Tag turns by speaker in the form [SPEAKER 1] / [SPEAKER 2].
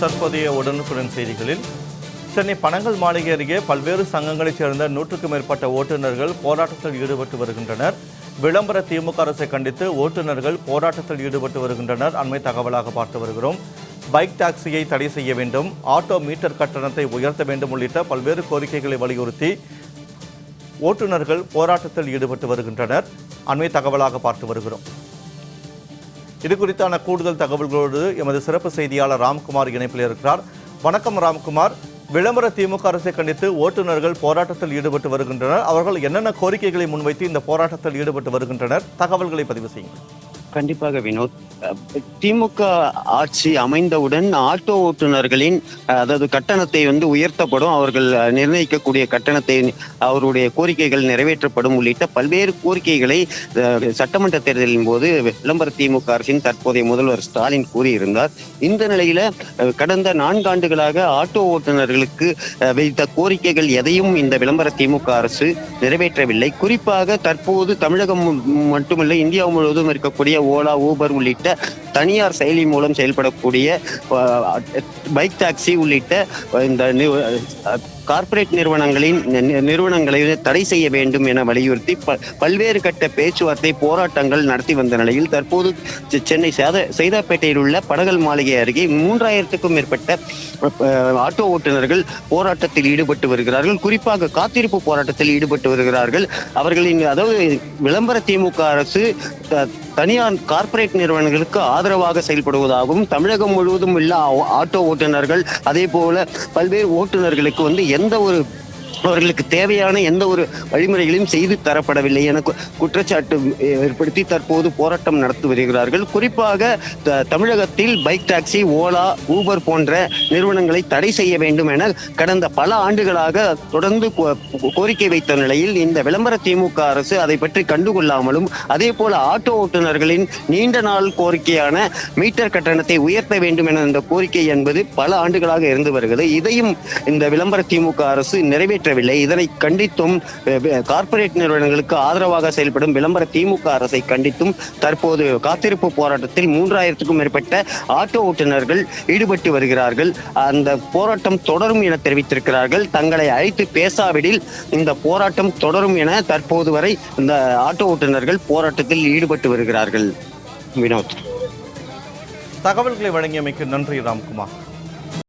[SPEAKER 1] தற்போதைய உடனுக்குடன் செய்திகளில் சென்னை பனங்கல் மாளிகை அருகே பல்வேறு சங்கங்களைச் சேர்ந்த நூற்றுக்கும் மேற்பட்ட ஓட்டுநர்கள் போராட்டத்தில் ஈடுபட்டு வருகின்றனர். விளம்பர திமுக அரசை கண்டித்து ஓட்டுநர்கள் போராட்டத்தில் ஈடுபட்டு வருகின்றனர். அண்மை தகவலாக பார்த்து வருகிறோம். பைக் டாக்ஸியை தடை செய்ய வேண்டும். ஆட்டோ மீட்டர் கட்டணத்தை உயர்த்த வேண்டும் உள்ளிட்ட பல்வேறு கோரிக்கைகளை வலியுறுத்தி ஓட்டுநர்கள் போராட்டத்தில் ஈடுபட்டு வருகின்றனர். அண்மை தகவலாக பார்த்து வருகிறோம். இது குறித்தான கூடுதல் தகவல்களோடு எமது சிறப்பு செய்தியாளர் ராம்குமார் இணைப்பில் இருக்கிறார். வணக்கம் ராம்குமார். விளம்பர திமுக அரசை கண்டித்து ஓட்டுநர்கள் போராட்டத்தில் ஈடுபட்டு வருகின்றனர். அவர்கள் என்னென்ன கோரிக்கைகளை முன்வைத்து இந்த போராட்டத்தில் ஈடுபட்டு வருகின்றனர்? தகவல்களை பதிவு செய்யுங்கள்.
[SPEAKER 2] கண்டிப்பாக வினோத். திமுக ஆட்சி அமைந்தவுடன் ஆட்டோ ஓட்டுநர்களின் அதாவது கட்டணத்தை வந்து உயர்த்தப்படும் அவர்கள் நிர்ணயிக்கக்கூடிய கட்டணத்தை அவருடைய கோரிக்கைகள் நிறைவேற்றப்படும் உள்ளிட்ட பல்வேறு கோரிக்கைகளை சட்டமன்ற தேர்தலின் போது விளம்பர திமுக அரசின் தற்போதைய முதல்வர் ஸ்டாலின் கூறியிருந்தார். இந்த நிலையில கடந்த நான்காண்டுகளாக ஆட்டோ ஓட்டுநர்களுக்கு வைத்த கோரிக்கைகள் எதையும் இந்த விளம்பர திமுக அரசு நிறைவேற்றவில்லை. குறிப்பாக தற்போது தமிழகம் மட்டுமல்ல இந்தியா முழுவதும் இருக்கக்கூடிய ஓலா ஊபர் உள்ளிட்ட தனியார் செயலி மூலம் செயல்படக்கூடிய பைக் டாக்ஸி உள்ளிட்ட இந்த கார்ப்பரேட் நிறுவனங்களின் நிறுவனங்களை தடை செய்ய வேண்டும் என வலியுறுத்தி ப- பல்வேறு கட்ட பேச்சுவார்த்தை போராட்டங்கள் நடத்தி வந்த நிலையில் தற்போது செ- சென்னை சேத சைதாப்பேட்டையில் உள்ள படகல் மாளிகை அருகே மூன்றாயிரத்துக்கும் மேற்பட்ட ஆட்டோ ஓட்டுநர்கள் போராட்டத்தில் ஈடுபட்டு வருகிறார்கள். குறிப்பாக காத்திருப்பு போராட்டத்தில் ஈடுபட்டு வருகிறார்கள். அவர்களின் அதாவது விளம்பர திமுக அரசு த- தனியார் கார்ப்பரேட் நிறுவனங்களுக்கு ஆதரவாக செயல்படுவதாகவும் தமிழகம் முழுவதும் உள்ள ஆட்டோ ஓட்டுநர்கள் அதே போல பல்வேறு ஓட்டுநர்களுக்கு வந்து எந்த ஒரு அவர்களுக்கு தேவையான எந்த ஒரு வழிமுறைகளையும் செய்து தரப்படவில்லை என கு- குற்றச்சாட்டு ஏற்படுத்தி தற்போது போராட்டம் நடத்தி வருகிறார்கள். குறிப்பாக த- தமிழகத்தில் பைக் டாக்ஸி ஓலா ஊபர் போன்ற நிறுவனங்களை தடை செய்ய வேண்டும் என கடந்த பல ஆண்டுகளாக தொடர்ந்து கோ- கோரிக்கை வைத்த நிலையில் இந்த விளம்பர திமுக அரசு அதை பற்றி கண்டுகொள்ளாமலும் அதே போல ஆட்டோ ஓட்டுநர்களின் நீண்ட நாள் கோரிக்கையான மீட்டர் கட்டணத்தை உயர்த்த வேண்டும் என இந்த கோரிக்கை என்பது பல ஆண்டுகளாக இருந்து வருகிறது. இதையும் இந்த விளம்பர திமுக அரசு நிறைவேற்ற நிறைவேற்றவில்லை இதனை கண்டித்தும் கார்ப்பரேட் நிறுவனங்களுக்கு ஆதரவாக செயல்படும் விளம்பர திமுக அரசை கண்டித்தும் தற்போது காத்திருப்பு போராட்டத்தில் மூன்றாயிரத்துக்கும் மேற்பட்ட ஆட்டோ ஓட்டுநர்கள் ஈடுபட்டு வருகிறார்கள். அந்த போராட்டம் தொடரும் என தெரிவித்திருக்கிறார்கள். தங்களை அழைத்து பேசாவிடில் இந்த போராட்டம் தொடரும் என தற்போது வரை இந்த ஆட்டோ ஓட்டுநர்கள் போராட்டத்தில் ஈடுபட்டு வருகிறார்கள். வினோத்.
[SPEAKER 1] தகவல்களை வழங்கியமைக்கு நன்றி ராம்குமார்.